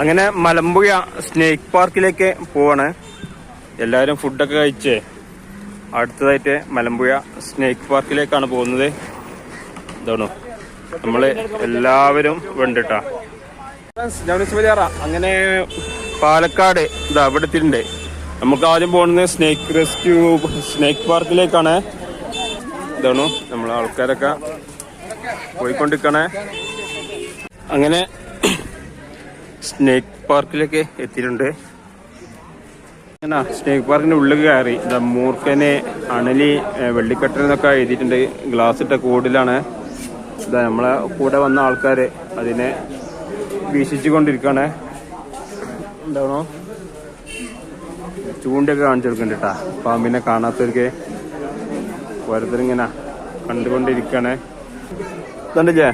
അങ്ങനെ മലമ്പുഴ സ്നേക്ക് പാർക്കിലേക്ക് പോവാണ്. എല്ലാവരും ഫുഡൊക്കെ കഴിച്ചേ അടുത്തതായിട്ട് മലമ്പുഴ സ്നേക്ക് പാർക്കിലേക്കാണ് പോകുന്നത്. ഇതാണോ? നമ്മൾ എല്ലാവരും വേണ്ടിട്ട. അങ്ങനെ പാലക്കാട് ഇതാ ഇവിടെ എത്തിയിട്ടുണ്ട്. നമുക്ക് ആദ്യം പോകുന്നത് സ്നേക്ക് റെസ്ക്യൂ സ്നേക്ക് പാർക്കിലേക്കാണ്. ഇതാണോ? നമ്മളെ ആൾക്കാരൊക്കെ പോയിക്കൊണ്ടിരിക്കണേ. അങ്ങനെ സ്നേക്ക് പാർക്കിലേക്ക് എത്തിയിട്ടുണ്ട്. അങ്ങനെ സ്നേക്ക് പാർക്കിന്റെ ഉള്ളിൽ കയറി ഇതാ മൂർഖന് അണലി വെള്ളിക്കട്ടൻ എന്നൊക്കെ എഴുതിയിട്ടുണ്ട്. ഗ്ലാസ് ഇട്ട കൂടിലാണ്. നമ്മളെ കൂടെ വന്ന ആൾക്കാര് അതിനെ വീക്ഷിച്ചു കൊണ്ടിരിക്കാണ് എന്താണോ? ചൂണ്ടയൊക്കെ കാണിച്ചു കൊടുക്കുന്നുണ്ട് കേട്ടാ പാമ്പിനെ കാണാത്തവർക്ക് ഓരോരുത്തരിങ്ങനെ കണ്ടുകൊണ്ടിരിക്കാണ്. ഇതുണ്ടല്ലേ?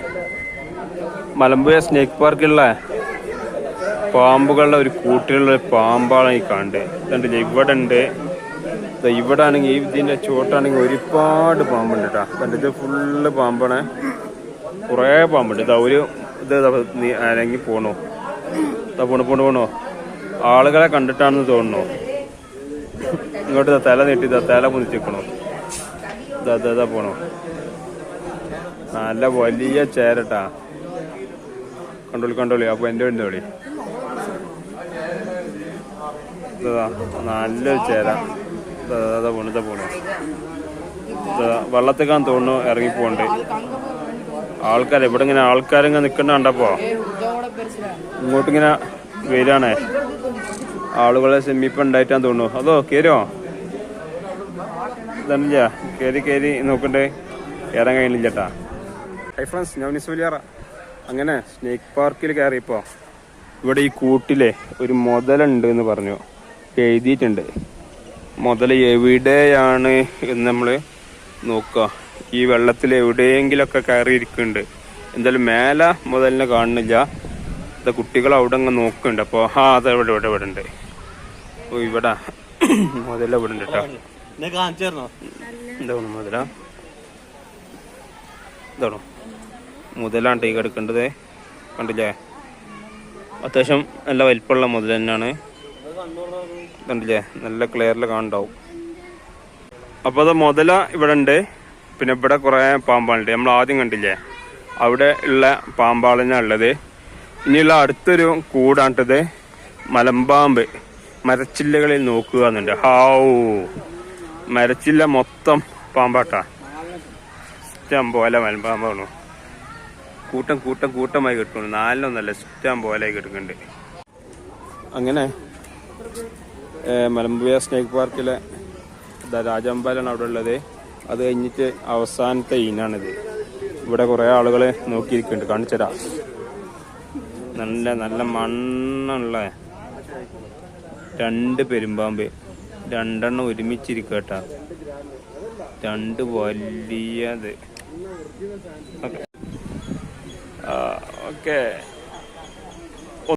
മലമ്പുഴ സ്നേക്ക് പാർക്കിലുള്ള പാമ്പുകളുടെ ഒരു കൂട്ടിലുള്ള പാമ്പാണ് ഈ കാണുന്നത് കണ്ടില്ലേ ഇവിടെ ഉണ്ട് ഇവിടെ ആണെങ്കിൽ ഈ ഇതിന്റെ ചുവട്ടാണെങ്കിൽ ഒരുപാട് പാമ്പുണ്ട് കേട്ടോ കണ്ട് ഇത് ഫുള്ള് പാമ്പാണ്. കുറേ പാമ്പുണ്ട്. ഇതാ ഒരു ഇത് അല്ലെങ്കിൽ പോണോ. ഇതാ പോണു പോണു പോണോ. ആളുകളെ കണ്ടിട്ടാണെന്ന് തോന്നുന്നു. ഇങ്ങോട്ട് തല നീട്ടി തല പൊന്നിച്ചിക്കണു ഇതാ ഇതാ പോണു. നല്ല വലിയ ചേരട്ടാ. കണ്ടോളി കണ്ടോളി. അപ്പൊ എന്റെ വീടിന്റെ ഇതാ നല്ലൊരു ചേര. ഇതാ പോണു ഇതാ വെള്ളത്തേക്കാന്ന് തോന്നുന്നു ഇറങ്ങി പോണ്ട് ആൾക്കാർ ഇവിടെ ഇങ്ങനെ ആൾക്കാരിങ്ങനെ നിക്കണ്ട കണ്ടപ്പോ ഇങ്ങോട്ടിങ്ങനെ വരികയാണേ. ആളുകളെ സെമിപ്പ് തോന്നു തോന്നുന്നു. അതോ കേരോ കേരി കേരി നോക്കണ്ടേ? കയറാൻ ചേട്ടാ. ഹൈ ഫ്രണ്ട്സ് ഞാൻ നിസ്വലിയാറ അങ്ങനെ സ്നേക്ക് പാർക്കിൽ കയറിയപ്പോ ഇവിടെ ഈ കൂട്ടിലെ ഒരു മുതലുണ്ട് എന്ന് പറഞ്ഞു. എഴുതിയിട്ടുണ്ട്. മുതൽ എവിടെയാണ് എന്ന് നമ്മൾ നോക്കുക ഈ വെള്ളത്തിൽ എവിടെയെങ്കിലൊക്കെ കയറിയിരിക്കുന്നുണ്ട്. എന്തായാലും മേലെ മുതലിനെ കാണുന്നില്ല. ഇത് കുട്ടികൾ അവിടെ അങ്ങ് നോക്കുന്നുണ്ട്. അപ്പോൾ ആ അത് ഇവിടെ ഇവിടെ ഇവിടെ ഉണ്ട്. ഓ ഇവിടെ. മുതല ഇവിടെ ഉണ്ട് കേട്ടോ. എന്താ മുതല. ഇതാണോ? മുതലാണ് ടീ എടുക്കേണ്ടത് കണ്ടില്ലേ? അത്യാവശ്യം നല്ല വലിപ്പമുള്ള മുതൽ തന്നെയാണ്. കണ്ടില്ലേ? നല്ല ക്ലിയറിൽ കാണുണ്ടാവും. അപ്പോൾ അത് മുതല ഇവിടെ ഉണ്ട്. പിന്നെ ഇവിടെ കുറേ പാമ്പാളുണ്ട്. നമ്മൾ ആദ്യം കണ്ടില്ലേ? അവിടെ ഉള്ള പാമ്പാളിനാണ് ഉള്ളത്. ഇനിയുള്ള അടുത്തൊരു കൂടാണ്ടത് മലമ്പാമ്പ്. മരച്ചില്ലകളിൽ നോക്കുക എന്നുണ്ട്. ഹാവൂ മരച്ചില്ല മൊത്തം പാമ്പാട്ടാ. ഇഷ്ടം പോലെ മലമ്പാമ്പാണു കൂട്ടം കൂട്ടം കൂട്ടമായി കിട്ടുന്നു. നാലിനൊന്നല്ല ഇഷ്ടം പോലെ കിട്ടുന്നുണ്ട് അങ്ങനെ മലമ്പുഴ സ്നേക്ക് പാർക്കിലെ രാജാമ്പാലാണ് അവിടെ ഉള്ളത്. അത് കഴിഞ്ഞിട്ട് അവസാനത്തെ ഇനാണിത്. ഇവിടെ കുറേ ആളുകൾ നോക്കിയിരിക്കുന്നുണ്ട്. കാണിച്ചരാ നല്ല നല്ല മണ്ണുള്ള രണ്ട് പെരുമ്പാമ്പ്. രണ്ടെണ്ണം ഒരുമിച്ചിരിക്കുക രണ്ട് വലിയത്. ഓക്കെ